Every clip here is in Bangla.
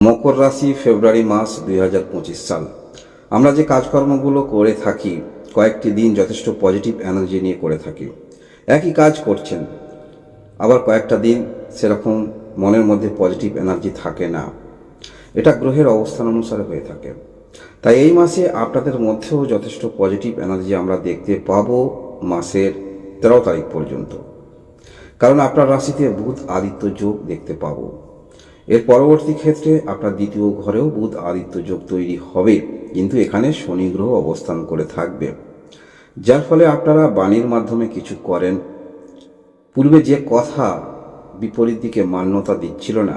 মকর রাশি, ফেব্রুয়ারি মাস দুই হাজার পঁচিশ সাল। আমরা যে কাজকর্মগুলো করে থাকি, কয়েকটি দিন যথেষ্ট পজিটিভ এনার্জি নিয়ে করে থাকি। একই কাজ করছেন, আবার কয়েকটা দিন সেরকম মনের মধ্যে পজিটিভ এনার্জি থাকে না। এটা গ্রহের অবস্থান অনুসারে হয়ে থাকে। তাই এই মাসে আপনাদের মধ্যেও যথেষ্ট পজিটিভ এনার্জি আমরা দেখতে পাবো মাসের তেরো তারিখ পর্যন্ত। কারণ আপনার রাশিতে বুধ আদিত্য যোগ দেখতে পাবো। এর পরবর্তী ক্ষেত্রে আপনার দ্বিতীয় ঘরেও বুধ আদিত্য যোগ তৈরি হবে, কিন্তু এখানে শনি গ্রহ অবস্থান করে থাকবে। যার ফলে আপনারা বাণীর মাধ্যমে কিছু করেন। পূর্বে যে কথা বিপরীত দিকে মান্যতা দিচ্ছিল না,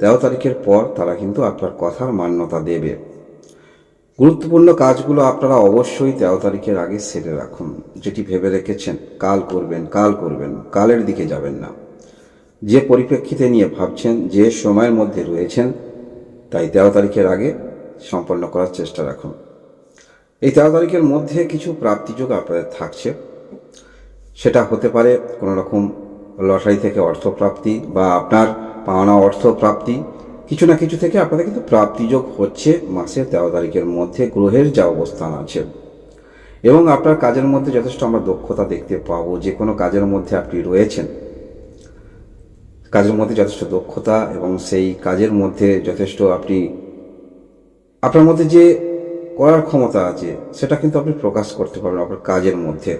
তেরো তারিখের পর তারা কিন্তু আপনার কথার মান্যতা দেবে। গুরুত্বপূর্ণ কাজগুলো আপনারা অবশ্যই তেরো তারিখের আগে সেরে রাখুন, যেটি ভেবে রেখেছেন, কাল করবেন কাল করবেন, কালের দিকে যাবেন না। যে পরিপ্রেক্ষিতে নিয়ে ভাবছেন, যে সময়ের মধ্যে রয়েছেন, তাই তেরো তারিখের আগে সম্পন্ন করার চেষ্টা রাখুন। এই তেরো তারিখের মধ্যে কিছু প্রাপ্তিযোগ আপনাদের থাকছে। সেটা হতে পারে কোনো রকম লটারি থেকে অর্থপ্রাপ্তি বা আপনার পাওনা অর্থ প্রাপ্তি কিছু না কিছু থেকে আপনাদের কিন্তু প্রাপ্তিযোগ হচ্ছে মাসের তেরো তারিখের মধ্যে গ্রহের যা অবস্থান আছে। এবং আপনার কাজের মধ্যে যথেষ্ট আমরা দক্ষতা দেখতে পাবো। যে কোনো কাজের মধ্যে আপনি রয়েছেন। কাজের মধ্যে যথেষ্ট দক্ষতা এবং সেই কাজের মধ্যে যথেষ্ট আপনি, আপনার মধ্যে যে করার ক্ষমতা আছে, সেটা কিন্তু আপনি প্রকাশ করতে পারবেন আপনার কাজের মধ্যে।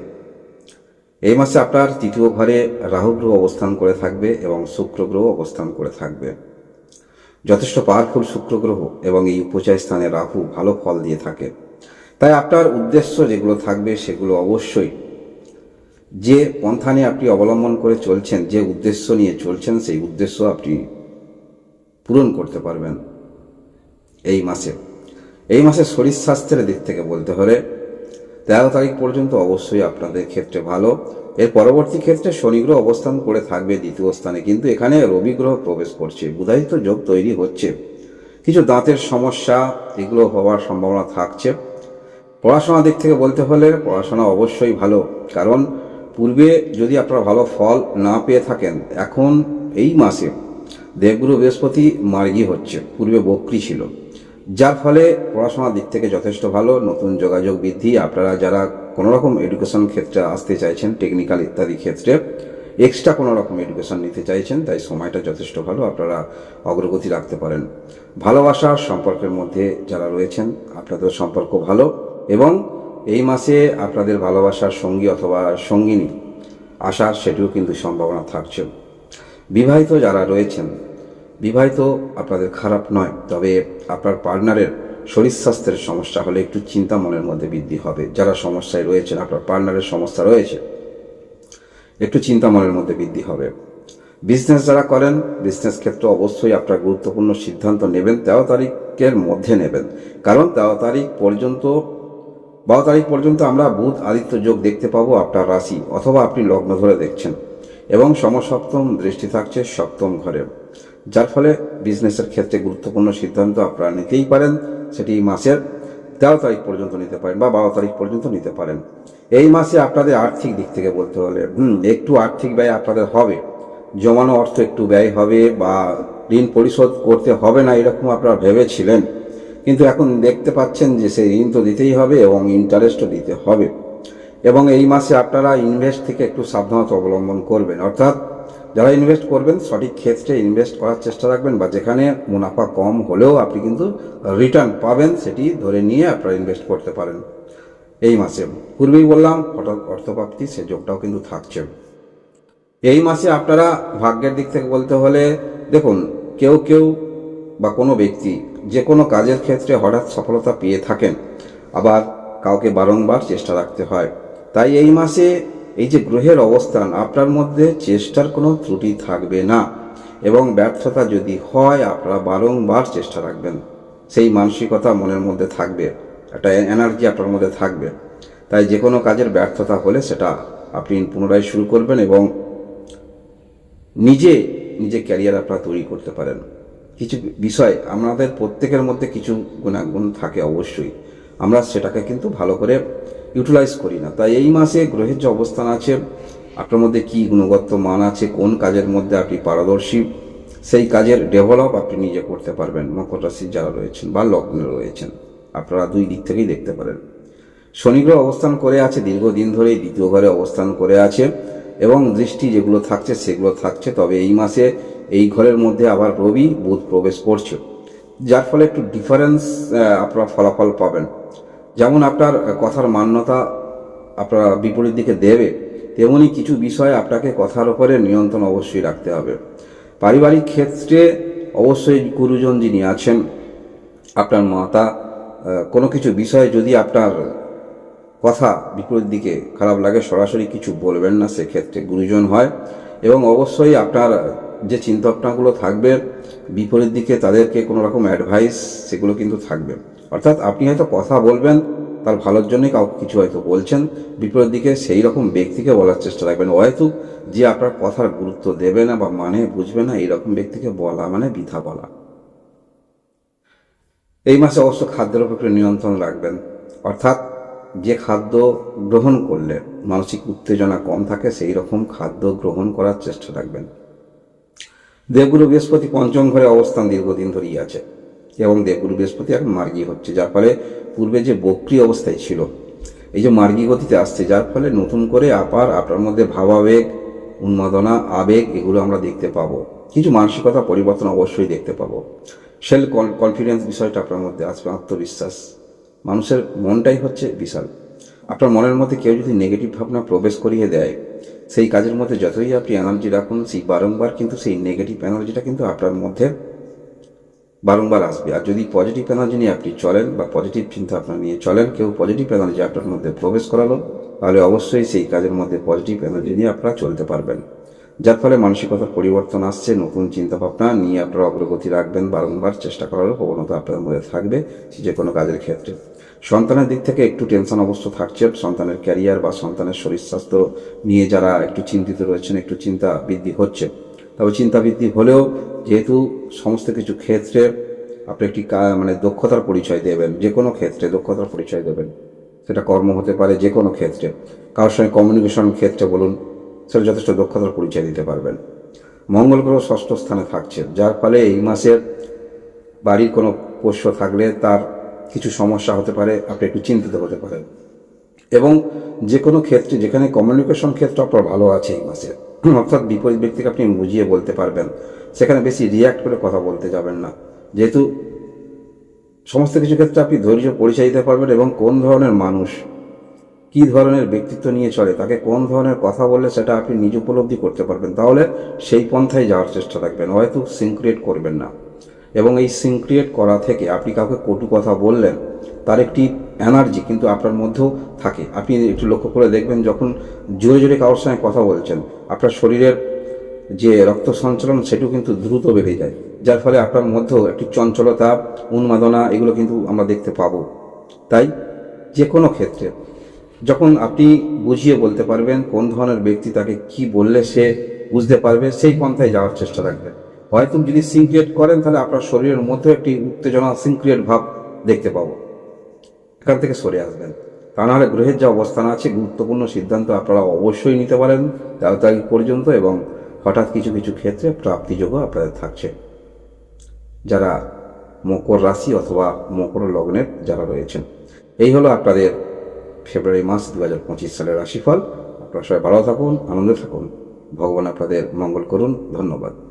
এই মাসে আপনার তৃতীয় ঘরে রাহু গ্রহ অবস্থান করে থাকবে এবং শুক্র গ্রহ অবস্থান করে থাকবে। যথেষ্ট পাওয়ারফুল শুক্র গ্রহ এবং এই উপচয় স্থানে রাহু ভালো ফল দিয়ে থাকে। তাই আপনার উদ্দেশ্য যেগুলো থাকবে সেগুলো অবশ্যই যে পন্থা নিয়ে আপনি অবলম্বন করে চলছেন, যে উদ্দেশ্য নিয়ে চলছেন, সেই উদ্দেশ্য আপনি পূরণ করতে পারবেন এই মাসে। এই মাসে শরীর স্বাস্থ্যের দিক থেকে বলতে হলে তেরো তারিখ পর্যন্ত অবশ্যই আপনাদের ক্ষেত্রে ভালো। এর পরবর্তী ক্ষেত্রে শনি গ্রহ অবস্থান করে থাকবে দ্বিতীয় স্থানে, কিন্তু এখানে রবি গ্রহ প্রবেশ করছে। বুধায়িত যোগ তৈরি হচ্ছে। কিছু দাঁতের সমস্যা এগুলো হওয়ার সম্ভাবনা থাকছে। পড়াশোনার দিক থেকে বলতে হলে পড়াশোনা অবশ্যই ভালো, কারণ পূর্বে যদি আপনারা ভালো ফল না পেয়ে থাকেন, এখন এই মাসে দেবগুরু বৃহস্পতি মার্গী হচ্ছে, পূর্বে বক্রি ছিল। যার ফলে পড়াশোনার দিক থেকে যথেষ্ট ভালো, নতুন যোগাযোগ বৃদ্ধি, আপনারা যারা কোনো রকম এডুকেশন ক্ষেত্রে আসতে চাইছেন টেকনিক্যাল ইত্যাদি ক্ষেত্রে এক্সট্রা কোনো রকম এডুকেশন নিতে চাইছেন, তাই সময়টা যথেষ্ট ভালো, আপনারা অগ্রগতি রাখতে পারেন। ভালোবাসার সম্পর্কের মধ্যে যারা রয়েছেন, আপনাদের সম্পর্ক ভালো এবং এই মাসে আপনাদের ভালোবাসার সঙ্গী অথবা সঙ্গিনী আসার সেটিও কিন্তু সম্ভাবনা থাকছে। বিবাহিত যারা রয়েছেন, বিবাহিত আপনাদের খারাপ নয়, তবে আপনার পার্টনারের শরীর স্বাস্থ্যের সমস্যা হলে একটু চিন্তা মনের মধ্যে বৃদ্ধি হবে। যারা সমস্যায় রয়েছেন, আপনার পার্টনারের সমস্যা রয়েছে, একটু চিন্তা মনের মধ্যে বৃদ্ধি হবে। বিজনেস যারা করেন, বিজনেস ক্ষেত্রে অবশ্যই আপনার গুরুত্বপূর্ণ সিদ্ধান্ত নেবেন, তেরো তারিখের মধ্যে নেবেন। কারণ তেরো তারিখ পর্যন্ত বারো তারিখ পর্যন্ত আমরা বুধ আদিত্য যোগ দেখতে পাবো আপনার রাশি অথবা আপনি লগ্ন ধরে দেখছেন। এবং সমসপ্তম দৃষ্টি থাকছে সপ্তম ঘরে। যার ফলে বিজনেসের ক্ষেত্রে গুরুত্বপূর্ণ সিদ্ধান্ত আপনারা নিতেই পারেন, সেটি মাসের তেরো তারিখ পর্যন্ত নিতে পারেন বা বারো তারিখ পর্যন্ত নিতে পারেন। এই মাসে আপনাদের আর্থিক দিক থেকে বলতে হলে, হুম, একটু আর্থিক ব্যয় আপনাদের হবে। জমানো অর্থ একটু ব্যয় হবে বা ঋণ পরিশোধ করতে হবে না, এরকম আপনারা ভেবেছিলেন। কিন্তু এখন দেখতে পাচ্ছেন যে সেই ঋণ তো দিতেই হবে এবং ইন্টারেস্টও দিতে হবে। এবং এই মাসে আপনারা ইনভেস্ট থেকে একটু সাবধানতা অবলম্বন করবেন। অর্থাৎ যারা ইনভেস্ট করবেন, সঠিক ক্ষেত্রে ইনভেস্ট করার চেষ্টা রাখবেন বা যেখানে মুনাফা কম হলেও আপনি কিন্তু রিটার্ন পাবেন, সেটি ধরে নিয়ে আপনারা ইনভেস্ট করতে পারেন। এই মাসে পূর্বেই বললাম হঠাৎ অর্থপ্রাপ্তি, সে যোগটাও কিন্তু থাকছে। এই মাসে আপনারা ভাগ্যের দিক থেকে বলতে হলে দেখুন, কেউ কেউ বা কোনো ব্যক্তি যে কোনো কাজের ক্ষেত্রে হঠাৎ সফলতা পেয়ে থাকেন, আবার কাউকে বারংবার চেষ্টা রাখতে হয়। তাই এই মাসে এই যে গ্রহের অবস্থান, আপনার মধ্যে চেষ্টার কোনো ত্রুটি থাকবে না এবং ব্যর্থতা যদি হয়, আপনারা বারংবার চেষ্টা রাখবেন। সেই মানসিকতা মনের মধ্যে থাকবে, একটা এনার্জি আপনার মধ্যে থাকবে। তাই যে কোনো কাজের ব্যর্থতা হলে সেটা আপনি পুনরায় শুরু করবেন এবং নিজে নিজে ক্যারিয়ার আপনারা তৈরি করতে পারেন। কিছু বিষয় আমাদের প্রত্যেকের মধ্যে কিছু গুণাগুণ থাকে অবশ্যই। আমরা সেটাকে কিন্তু ভালো করে ইউটিলাইজ করি না। তাই এই মাসে গ্রহের যে অবস্থান আছে, আপনার মধ্যে কী গুণগত মান আছে, কোন কাজের মধ্যে আপনি পারদর্শী, সেই কাজের ডেভেলপ আপনি নিজে করতে পারবেন। মকর রাশি যারা রয়েছেন বা লগ্নে রয়েছেন, আপনারা দুই দিক থেকেই দেখতে পারেন। শনি গ্রহ অবস্থান করে আছে, দীর্ঘদিন ধরেই দ্বিতীয় ঘরে অবস্থান করে আছে। এবং দৃষ্টি যেগুলো থাকছে, সেগুলো থাকছে। তবে এই মাসে এই ঘরের মধ্যে আবার রবি, বুধ প্রবেশ করছে। যার ফলে একটু ডিফারেন্স আপনারা ফলাফল পাবেন। যেমন আপনার কথার মান্যতা আপনারা বিপরীত দিকে দেবে, তেমনি কিছু বিষয়ে আপনাকে কথার ওপরে নিয়ন্ত্রণ অবশ্যই রাখতে হবে। পারিবারিক ক্ষেত্রে অবশ্যই গুরুজন যিনি আছেন, আপনার মাতা কোনো কিছু বিষয়ে যদি আপনার কথা বিপরীত দিকে খারাপ লাগে, সরাসরি কিছু বলবেন না, সেক্ষেত্রে গুরুজন হয়। এবং অবশ্যই আপনার যে চিন্তাভাবনাগুলো থাকবে, বিপরীত দিকে তাদেরকে কোনো রকম অ্যাডভাইস সেগুলো কিন্তু থাকবে। অর্থাৎ আপনি হয়তো কথা বলবেন, তার ভালোর জন্যই কাউকে কিছু হয়তো বলছেন, বিপরীত দিকে সেই রকম ব্যক্তিকে বলার চেষ্টা রাখবেন। হয়তো যে আপনার কথার গুরুত্ব দেবে না বা মানে বুঝবে না এইরকম ব্যক্তিকে বলা মানে বৃথা বলা। এই মাসে অবশ্য খাদ্যের উপর একটু নিয়ন্ত্রণ রাখবেন। অর্থাৎ যে খাদ্য গ্রহণ করলে মানসিক উত্তেজনা কম থাকে, সেই রকম খাদ্য গ্রহণ করার চেষ্টা রাখবেন। দেবগুরু বৃহস্পতি পঞ্চম ঘরে অবস্থান দীর্ঘদিন ধরেই আছে এবং দেবগুরু বৃহস্পতি এখন মার্গী হচ্ছে, যার ফলে পূর্বে যে বক্রি অবস্থায় ছিল, এই যে মার্গী গতিতে আসছে, যার ফলে নতুন করে আপার আপনার মধ্যে ভাবাবেগ, উন্মাদনা, আবেগ, এগুলো আমরা দেখতে পাবো। কিছু মানসিকতা পরিবর্তন অবশ্যই দেখতে পাবো। সেলফ কনফিডেন্স বিষয়টা আপনার মধ্যে আসবে, আত্মবিশ্বাস। মানুষের মনটাই হচ্ছে বিশাল। আপনার মনের মধ্যে কেউ যদি নেগেটিভ ভাবনা প্রবেশ করিয়ে দেয়, সেই কাজের মধ্যে যতই আপনি এনার্জি রাখুন, সেই বারংবার কিন্তু সেই নেগেটিভ এনার্জিটা কিন্তু আপনার মধ্যে বারংবার আসবে। আর যদি পজিটিভ এনার্জি নিয়ে আপনি চলেন বা পজিটিভ চিন্তা আপনার নিয়ে চলেন, কেউ পজিটিভ এনার্জি আপনার মধ্যে প্রবেশ করালো, তাহলে অবশ্যই সেই কাজের মধ্যে পজিটিভ এনার্জি নিয়ে আপনারা চলতে পারবেন। যার ফলে মানসিকতার পরিবর্তন আসছে, নতুন চিন্তা ভাবনা নিয়ে আপনারা অগ্রগতি রাখবেন, বারংবার চেষ্টা করারও প্রবণতা আপনার মধ্যে থাকবে যে কোনো কাজের ক্ষেত্রে। সন্তানের দিক থেকে একটু টেনশন অবশ্য থাকছে, সন্তানের ক্যারিয়ার বা সন্তানের শরীর স্বাস্থ্য নিয়ে যারা একটু চিন্তিত রয়েছেন, একটু চিন্তা বৃদ্ধি হচ্ছে। তবে চিন্তা বৃদ্ধি হলেও যেহেতু সমস্ত কিছু ক্ষেত্রে আপনি একটি মানে দক্ষতার পরিচয় দেবেন, যে কোনো ক্ষেত্রে দক্ষতার পরিচয় দেবেন। সেটা কর্ম হতে পারে যে কোনো ক্ষেত্রে। কারোর সঙ্গে কমিউনিকেশন ক্ষেত্রে বলুন সেটা যথেষ্ট দক্ষতার পরিচয় দিতে পারবেন। মঙ্গল গ্রহ ষষ্ঠ স্থানে থাকছে, যার ফলে এই মাসের বাড়ির কোনো পোষ্য থাকলে তার কিছু সমস্যা হতে পারে, আপনি একটু চিন্তিত হতে পারেন। এবং যে কোনো ক্ষেত্রে, যেখানে কমিউনিকেশন ক্ষেত্র আপনার ভালো আছে এই মাসে, অর্থাৎ বিপরীত ব্যক্তিকে আপনি বুঝিয়ে বলতে পারবেন। সেখানে বেশি রিয়াক্ট করে কথা বলতে যাবেন না। যেহেতু সমস্ত কিছু ক্ষেত্রে আপনি ধৈর্য পরিচয় দিতে পারবেন এবং কোন ধরনের মানুষ কি ধরনের ব্যক্তিত্ব নিয়ে চলে, তাকে কোন ধরনের কথা বললে সেটা আপনি নিজ উপলব্ধি করতে পারবেন। তাহলে সেই পন্থায় যাওয়ার চেষ্টা রাখবেন, হয়তো সিনক্রিয়েট করবেন না। এবং এই সিনক্রিয়েট করা থেকে আপনি কাউকে কটু কথা বললেন, তার একটি এনার্জি কিন্তু আপনার মধ্যেও থাকে। আপনি একটু লক্ষ্য করে দেখবেন, যখন জোরে জোরে কারোর সঙ্গে কথা বলছেন, আপনার শরীরের যে রক্ত সঞ্চালন, সেটাও কিন্তু দ্রুত বেড়ে যায়। যার ফলে আপনার মধ্যেও একটি চঞ্চলতা, উন্মাদনা, এগুলো কিন্তু আমরা দেখতে পাবো। তাই যে কোনো ক্ষেত্রে যখন আপনি বুঝিয়ে বলতে পারবেন কোন ধরনের ব্যক্তি তাকে কি বললে সে বুঝতে পারবে, সেই পন্থায় যাওয়ার চেষ্টা রাখবেন। হয়তো যদি সিনক্রিয়েট করেন, তাহলে আপনার শরীরের মধ্যে একটি উত্তেজনা সিনক্রিয়েট ভাব দেখতে পাবো। এখান থেকে সরে আসবেন। তা নাহলে গ্রহের যা অবস্থান আছে, গুরুত্বপূর্ণ সিদ্ধান্ত আপনারা অবশ্যই নিতে পারেন তেরো তারিখ পর্যন্ত এবং হঠাৎ কিছু কিছু ক্ষেত্রে প্রাপ্তিযোগ্য আপনাদের থাকছে। যারা মকর রাশি অথবা মকর লগ্নের যারা রয়েছেন, এই হলো আপনাদের ফেব্রুয়ারি মাস দু হাজার পঁচিশ সালের রাশিফল। আপনারা সবাই ভালো থাকুন, আনন্দে থাকুন। ভগবান আপনাদের মঙ্গল করুন। ধন্যবাদ।